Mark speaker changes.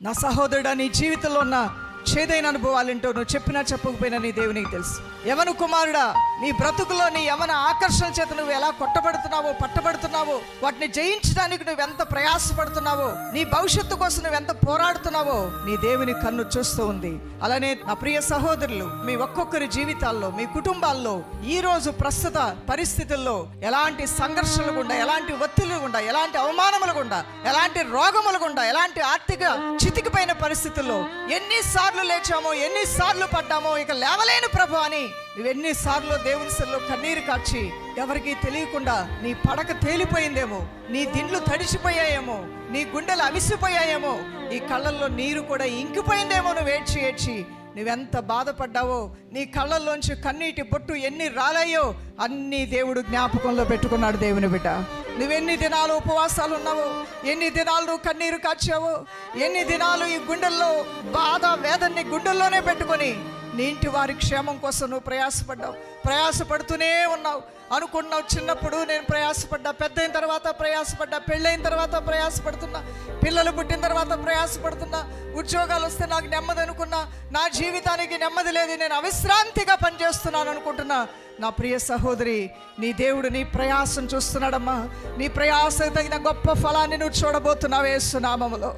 Speaker 1: నా సహోదరుడా నీ జీవితంలో ఉన్న చేదైన అనుభవాలేంటో నువ్వు చెప్పినా చెప్పకపోయినా నీ దేవునికి తెలుసు. యవన కుమారుడా నీ బ్రతుకులో నీ యవన ఆకర్షణ చేత నువ్వు ఎలా కొట్టబడుతున్నావో పట్టబడుతున్నావో వాటిని జయించడానికి నువ్వు ఎంత ప్రయాసపడుతున్నావో నీ భవిష్యత్తు కోసం నువ్వు ఎంత పోరాడుతున్నావో నీ దేవుని కన్ను చూస్తూ ఉంది. అలానే నా ప్రియ సహోదరులు మీ ఒక్కొక్కరి జీవితాల్లో మీ కుటుంబాల్లో ఈ రోజు ప్రస్తుత పరిస్థితుల్లో ఎలాంటి సంఘర్షణలు గుండా ఎలాంటి ఒత్తిళ్ళు గుండా ఎలాంటి అవమానములు గుండా ఎలాంటి రోగములు గుండా ఎలాంటి ఆర్థిక చితికిపోయిన పరిస్థితుల్లో ఎన్నిసార్లు లేచామో ఎన్నిసార్లు పడ్డామో ఇక లేవలేను ప్రభు అని. నువ్వెన్నిసార్లు దేవుని సెల్లో కన్నీరు కాచి ఎవరికీ తెలియకుండా నీ పడక తేలిపోయిందేమో నీ దిండ్లు తడిసిపోయాయేమో నీ గుండెలు అవిసిపోయాయేమో నీ కళ్ళల్లో నీరు కూడా ఇంకిపోయిందేమో నువ్వు ఏడ్చి ఏడ్చి. నువ్వెంత బాధపడ్డావో నీ కళ్ళల్లోంచి కన్నీటి బొట్టు ఎన్ని రాలాయో అన్ని దేవుడు జ్ఞాపకంలో పెట్టుకున్నాడు దేవుని బిడ్డ. నువ్వెన్ని దినాలు ఉపవాసాలు ఉన్నావో ఎన్ని దినాలు నువ్వు కన్నీరు కాచావో ఎన్ని దినాలు ఈ గుండెల్లో బాధ వేదన్ని గుండెల్లోనే పెట్టుకొని నీ ఇంటి వారి క్షేమం కోసం నువ్వు ప్రయాసపడ్డావు. ప్రయాసపడుతూనే ఉన్నావు. అనుకున్నావు చిన్నప్పుడు నేను ప్రయాసపడ్డా పెద్ద అయిన తర్వాత ప్రయాసపడ్డా పెళ్ళైన తర్వాత ప్రయాసపడుతున్నా పిల్లలు పుట్టిన తర్వాత ప్రయాసపడుతున్నా ఉద్యోగాలు వస్తే నాకు నెమ్మది అనుకున్నా నా జీవితానికి నెమ్మది లేదు నేను అవిశ్రాంతిగా పనిచేస్తున్నాను అనుకుంటున్నా. నా ప్రియ సహోదరి నీ దేవుడు నీ ప్రయాసం చూస్తున్నాడమ్మా. నీ ప్రయాస తగిన గొప్ప ఫలాన్ని నువ్వు చూడబోతున్నావు వేస్తున్నామములో